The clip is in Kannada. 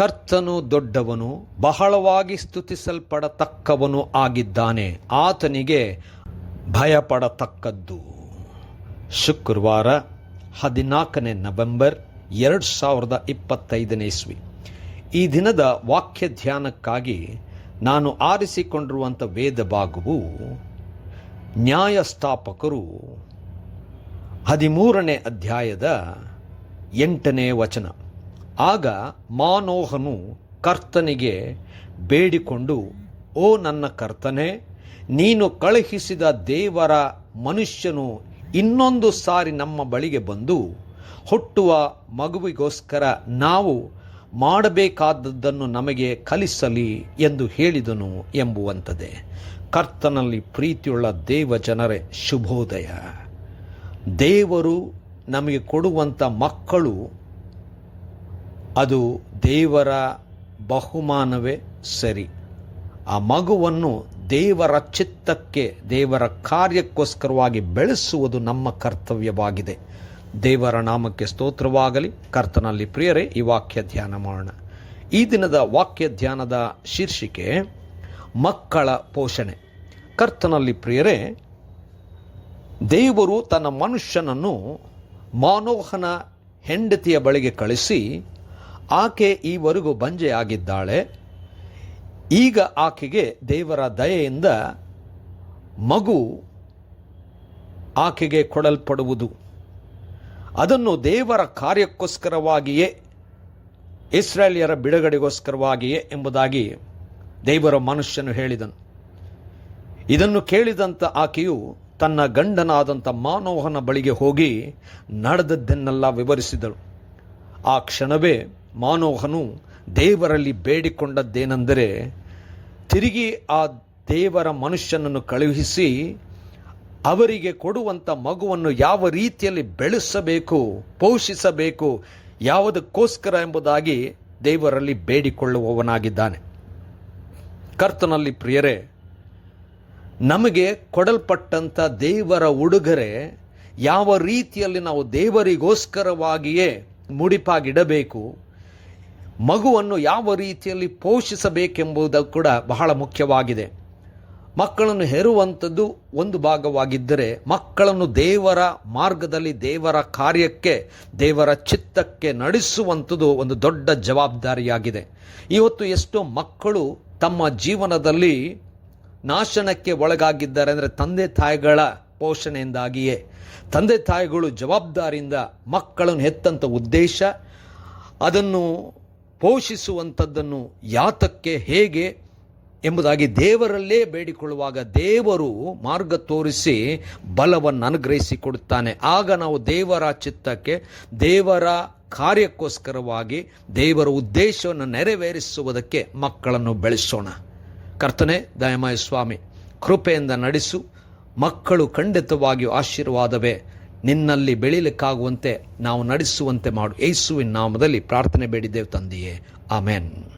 ಕರ್ತನು ದೊಡ್ಡವನು, ಬಹಳವಾಗಿ ಸ್ತುತಿಸಲ್ಪಡತಕ್ಕವನು ಆಗಿದ್ದಾನೆ. ಆತನಿಗೆ ಭಯಪಡತಕ್ಕದ್ದು. ಶುಕ್ರವಾರ ಹದಿನಾಲ್ಕನೇ ನವೆಂಬರ್ ಎರಡು ಸಾವಿರದ ಇಪ್ಪತ್ತೈದನೇ ಇಸ್ವಿ. ಈ ದಿನದ ವಾಕ್ಯ ಧ್ಯಾನಕ್ಕಾಗಿ ನಾನು ಆರಿಸಿಕೊಂಡಿರುವಂಥ ವೇದ ಭಾಗವು ನ್ಯಾಯಸ್ಥಾಪಕರು ಹದಿಮೂರನೇ ಅಧ್ಯಾಯದ ಎಂಟನೇ ವಚನ. ಆಗ ಮಾನೋಹನು ಕರ್ತನಿಗೆ ಬೇಡಿಕೊಂಡು, ಓ ನನ್ನ ಕರ್ತನೆ, ನೀನು ಕಳುಹಿಸಿದ ದೇವರ ಮನುಷ್ಯನು ಇನ್ನೊಂದು ಸಾರಿ ನಮ್ಮ ಬಳಿಗೆ ಬಂದು ಹುಟ್ಟುವ ಮಗುವಿಗೋಸ್ಕರ ನಾವು ಮಾಡಬೇಕಾದದ್ದನ್ನು ನಮಗೆ ಕಲಿಸಲಿ ಎಂದು ಹೇಳಿದನು ಎಂಬುವಂಥದ್ದೇ. ಕರ್ತನಲ್ಲಿ ಪ್ರೀತಿಯುಳ್ಳ ದೇವ ಜನರೇ, ಶುಭೋದಯ. ದೇವರು ನಮಗೆ ಕೊಡುವಂಥ ಮಕ್ಕಳು ಅದು ದೇವರ ಬಹುಮಾನವೇ ಸರಿ. ಆ ಮಗುವನ್ನು ದೇವರ ಚಿತ್ತಕ್ಕೆ, ದೇವರ ಕಾರ್ಯಕ್ಕೋಸ್ಕರವಾಗಿ ಬೆಳೆಸುವುದು ನಮ್ಮ ಕರ್ತವ್ಯವಾಗಿದೆ. ದೇವರ ನಾಮಕ್ಕೆ ಸ್ತೋತ್ರವಾಗಲಿ. ಕರ್ತನಲ್ಲಿ ಪ್ರಿಯರೇ, ಈ ವಾಕ್ಯ ಧ್ಯಾನ ಮಾಡೋಣ. ಈ ದಿನದ ವಾಕ್ಯ ಧ್ಯಾನದ ಶೀರ್ಷಿಕೆ, ಮಕ್ಕಳ ಪೋಷಣೆ. ಕರ್ತನಲ್ಲಿ ಪ್ರಿಯರೇ, ದೇವರು ತನ್ನ ಮನುಷ್ಯನನ್ನು ಮಾನೋಹನ ಹೆಂಡತಿಯ ಬಳಿಗೆ ಕಳಿಸಿ ಆಕೆ ಈವರೆಗೂ ಬಂಜೆಯಾಗಿದ್ದಾಳೆ. ಈಗ ಆಕೆಗೆ ದೇವರ ದಯೆಯಿಂದ ಮಗು ಆಕೆಗೆ ಕೊಡಲ್ಪಡುವುದು. ಅದನ್ನು ದೇವರ ಕಾರ್ಯಕ್ಕೋಸ್ಕರವಾಗಿಯೇ ಇಸ್ರೇಲಿಯರ ಬಿಡುಗಡೆಗೋಸ್ಕರವಾಗಿಯೇ ಎಂಬುದಾಗಿ ದೇವರ ಮನುಷ್ಯನು ಹೇಳಿದನು. ಇದನ್ನು ಕೇಳಿದಂಥ ಆಕೆಯು ತನ್ನ ಗಂಡನಾದಂಥ ಮಾನೋಹನ ಬಳಿಗೆ ಹೋಗಿ ನಡೆದದ್ದನ್ನೆಲ್ಲ ವಿವರಿಸಿದಳು. ಆ ಕ್ಷಣವೇ ಮಾನೋಹನು ದೇವರಲ್ಲಿ ಬೇಡಿಕೊಂಡದ್ದೇನೆಂದರೆ ತಿರುಗಿ ಆ ದೇವರ ಮನುಷ್ಯನನ್ನು ಕಳುಹಿಸಿ ಅವರಿಗೆ ಕೊಡುವಂಥ ಮಗುವನ್ನು ಯಾವ ರೀತಿಯಲ್ಲಿ ಬೆಳೆಸಬೇಕು, ಪೋಷಿಸಬೇಕು, ಯಾವುದಕ್ಕೋಸ್ಕರ ಎಂಬುದಾಗಿ ದೇವರಲ್ಲಿ ಬೇಡಿಕೊಳ್ಳುವವನಾಗಿದ್ದಾನೆ. ಕರ್ತನಲ್ಲಿ ಪ್ರಿಯರೇ, ನಮಗೆ ಕೊಡಲ್ಪಟ್ಟಂಥ ದೇವರ ಉಡುಗೊರೆ ಯಾವ ರೀತಿಯಲ್ಲಿ ನಾವು ದೇವರಿಗೋಸ್ಕರವಾಗಿಯೇ ಮುಡಿಪಾಗಿಡಬೇಕು ಮಗುವನ್ನು ಯಾವ ರೀತಿಯಲ್ಲಿ ಪೋಷಿಸಬೇಕೆಂಬುದು ಕೂಡ ಬಹಳ ಮುಖ್ಯವಾಗಿದೆ. ಮಕ್ಕಳನ್ನು ಹೆರುವಂಥದ್ದು ಒಂದು ಭಾಗವಾಗಿದ್ದರೆ ಮಕ್ಕಳನ್ನು ದೇವರ ಮಾರ್ಗದಲ್ಲಿ ದೇವರ ಕಾರ್ಯಕ್ಕೆ, ದೇವರ ಚಿತ್ತಕ್ಕೆ ನಡೆಸುವಂಥದ್ದು ಒಂದು ದೊಡ್ಡ ಜವಾಬ್ದಾರಿಯಾಗಿದೆ. ಇವತ್ತು ಎಷ್ಟೋ ಮಕ್ಕಳು ತಮ್ಮ ಜೀವನದಲ್ಲಿ ನಾಶನಕ್ಕೆ ಒಳಗಾಗಿದ್ದಾರೆ ಅಂದರೆ ತಂದೆ ತಾಯಿಗಳ ಪೋಷಣೆಯಿಂದಾಗಿಯೇ. ತಂದೆ ತಾಯಿಗಳು ಜವಾಬ್ದಾರಿಯಿಂದ ಮಕ್ಕಳನ್ನು ಹೆತ್ತಂಥ ಉದ್ದೇಶ, ಅದನ್ನು ಪೋಷಿಸುವಂಥದ್ದನ್ನು ಯಾತಕ್ಕೆ ಹೇಗೆ ಎಂಬುದಾಗಿ ದೇವರಲ್ಲೇ ಬೇಡಿಕೊಳ್ಳುವಾಗ ದೇವರು ಮಾರ್ಗ ತೋರಿಸಿ ಬಲವನ್ನು ಅನುಗ್ರಹಿಸಿ ಕೊಡುತ್ತಾನೆ ಆಗ ನಾವು ದೇವರ ಚಿತ್ತಕ್ಕೆ, ದೇವರ ಕಾರ್ಯಕ್ಕೋಸ್ಕರವಾಗಿ ದೇವರ ಉದ್ದೇಶವನ್ನು ನೆರವೇರಿಸುವುದಕ್ಕೆ ಮಕ್ಕಳನ್ನು ಬೆಳೆಸೋಣ. ಕರ್ತನೆ ದಯಮಯ ಸ್ವಾಮಿ, ಕೃಪೆಯಿಂದ ನಡೆಸು. ಮಕ್ಕಳು ಖಂಡಿತವಾಗಿಯೂ ಆಶೀರ್ವಾದವೇ. ನಿನ್ನಲ್ಲಿ ಬೆಳೀಲಿಕ್ಕಾಗುವಂತೆ ನಾವು ನಡೆಸುವಂತೆ ಮಾಡು. ಏಸುವಿನ ನಾಮದಲ್ಲಿ ಪ್ರಾರ್ಥನೆ ಬೇಡಿದ್ದೇವೆ ತಂದೆಯೇ. ಆಮೇನ್.